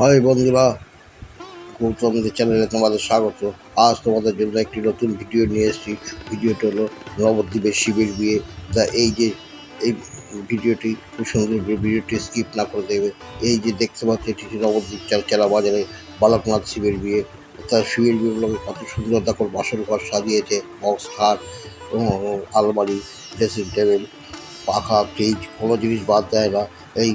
হয় বন্ধুরা গৌতমদের চ্যানেলে তোমাদের স্বাগত। আজ তোমাদের জন্য একটি নতুন ভিডিও নিয়ে এসেছি। ভিডিওটি হলো নবদ্বীপের শিবের বিয়ে। তা এই যে, এই ভিডিওটি খুব সুন্দর ভিডিওটি স্কিপ না করে দেবে। এই যে দেখতে পাচ্ছি, এটি নবদ্বীপ চালচালা বাজারে বালকনাথ শিবের বিয়ে। তার শিবের বিয়েগুলোকে কত সুন্দর দেখো, বাসন ঘর সাজিয়েছে বক্স খাট আলমারি ড্রেসিং টেবিল পাখা ফ্রিজ কোনো জিনিস বাদ দেয় না। এই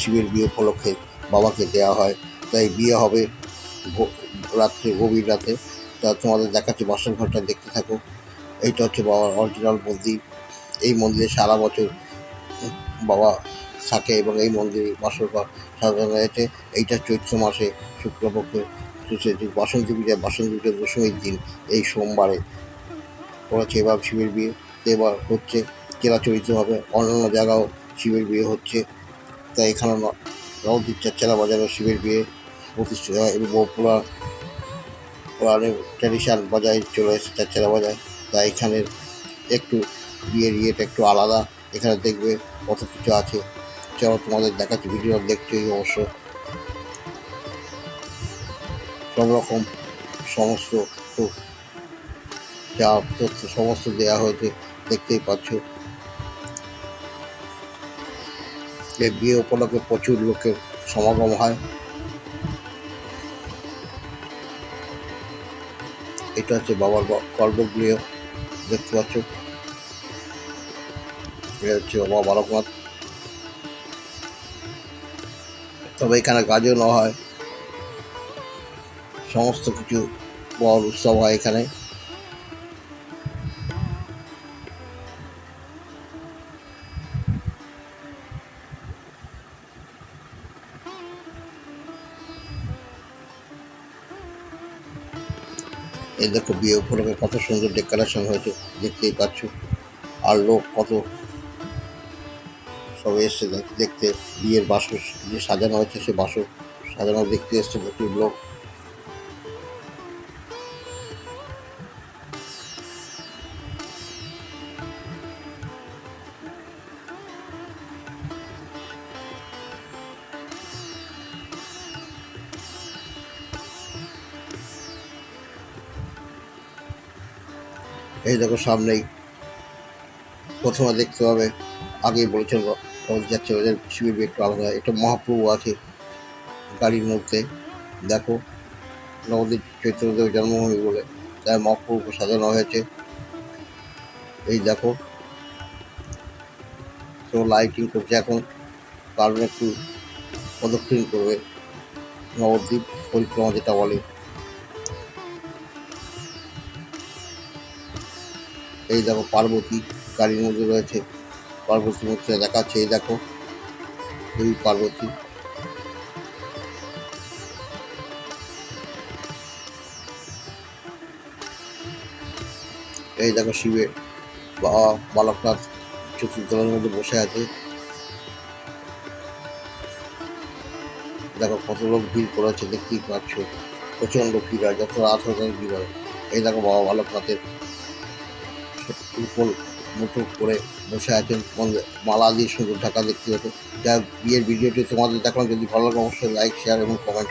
শিবের বিয়ে উপলক্ষে বাবাকে দেওয়া হয়। তাই বিয়ে হবে রাত্রে, গভীর রাতে। তা তোমাদের দেখাচ্ছি, বাসন ঘরটা দেখতে থাকো। এইটা হচ্ছে বাবার অরিজিনাল মন্দির। এই মন্দিরে সারা বছর বাবা থাকে এবং এই মন্দিরে বাসর ঘর সাজানো হয়েছে। এইটা চৈত্র মাসে শুক্লপক্ষে বাসন্তী পূজা বাসন্তী পূজার দশমীর দিন, এই সোমবারে করেছে। এবার শিবের বিয়ে, এবার হচ্ছে চিরাচরিত হবে। অন্যান্য জায়গাও শিবের বিয়ে হচ্ছে। তাই এখানে নবদ্বীপ চারচালা বাজারে শিবের বিয়ে প্রতিষ্ঠিত হয় এবং পুরাণ পুরাণের ট্র্যাডিশন বজায় চলে এসেছে চারচালা বাজায় তাই এখানের একটু বিয়ের ইয়েটা একটু আলাদা। এখানে দেখবে কত কিছু আছে। চলো তোমাদের দেখাচ্ছি ভিডিও দেখতেই অবশ্য। সব রকম সমস্ত যা তথ্য সমস্ত দেওয়া হয়েছে, দেখতেই পাচ্ছ। এই বিয়ে উপলক্ষে প্রচুর লোকের সমাগম হয়। এটা হচ্ছে বাবার গর্ভগৃহ, দেখতে পাচ্ছ? এটা হচ্ছে বাবা বালকনাথ। তবে এখানে গাজনও হয়। সমস্ত কিছু বড় উৎসব হয় এখানে। এই দেখো, বিয়ে উপলক্ষে কত সুন্দর ডেকোরেশন হয়েছে, দেখতেই পাচ্ছ। আর লোক কত সব এসছে দেখ- দেখতে, বিয়ের বাসন যে সাজানো হয়েছে, সে বাসন সাজানো দেখতে এসছে, প্রচুর লোক। এই দেখো সামনেই প্রথমে দেখতে হবে আগেই বলেছেন যাচ্ছে ওদের শিবের একটু আলাদা এটা মহাপ্রভু আছে গাড়ির মধ্যে, দেখো নবদ্বীপ চৈতন্যদেব জন্মভূমি বলে তাই মহাপ্রভুকে সাজানো হয়েছে। এই দেখো, তো লাইটিং করছে এখন, কারণ একটু প্রদক্ষিণ করবে নবদ্বীপ, পরিক্রমা যেটা বলে। এই দেখো পার্বতী গাড়ির মধ্যে রয়েছে। পার্বতী মূর্তিটা দেখাচ্ছে, এই দেখো দেবী পার্বতী। এই দেখো শিবের বালকনাথ চতুর্দলের মধ্যে বসে আছে। দেখো কত লোক ভিড় করেছে, দেখতেই পাচ্ছ। প্রচণ্ড ভিড় হয়, যত রাত ভিড় হয়। এই দেখো বাবা বালকনাথের উপর মুঠো করে বসে আছেন। মালা দিয়ে সুন্দর ঢাকা দেখতে হতো যা বিয়ের ভিডিওটি তোমাদের দেখলাম। যদি ভালো লাগে, অবশ্যই লাইক শেয়ার এবং কমেন্ট